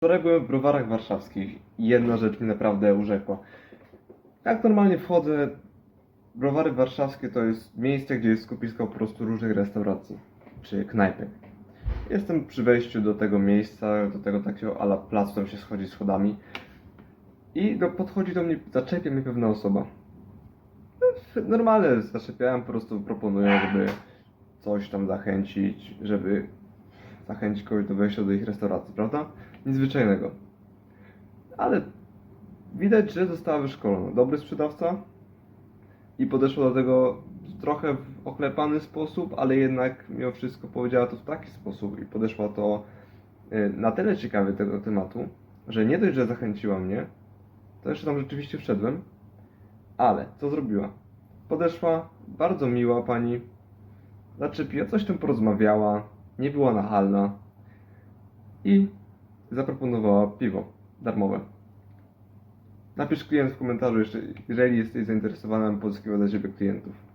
Wczoraj byłem w browarach warszawskich i jedna rzecz mi naprawdę urzekła. Jak normalnie wchodzę, browary warszawskie to jest miejsce, gdzie jest skupisko po prostu różnych restauracji czy knajpek. Jestem przy wejściu do tego miejsca, do tego takiego ala placu, tam się schodzi schodami i do, podchodzi do mnie, zaczepia mnie pewna osoba. Normalne, zaczepiałem, po prostu proponuję, żeby coś tam zachęcić, żeby zachęcić kogoś do wejścia do ich restauracji, prawda? Nic zwyczajnego. Ale widać, że została wyszkolona. Dobry sprzedawca i podeszła do tego trochę w oklepany sposób, ale jednak mimo wszystko powiedziała to w taki sposób i podeszła to y, na tyle ciekawy tego tematu, że nie dość, że zachęciła mnie, to jeszcze tam rzeczywiście wszedłem, ale co zrobiła? Podeszła, bardzo miła pani, zaczepiła, coś tam porozmawiała, nie była nachalna i zaproponowała piwo darmowe. Napisz klient w komentarzu jeżeli jesteś zainteresowany, pozyskiwać dla Ciebie klientów.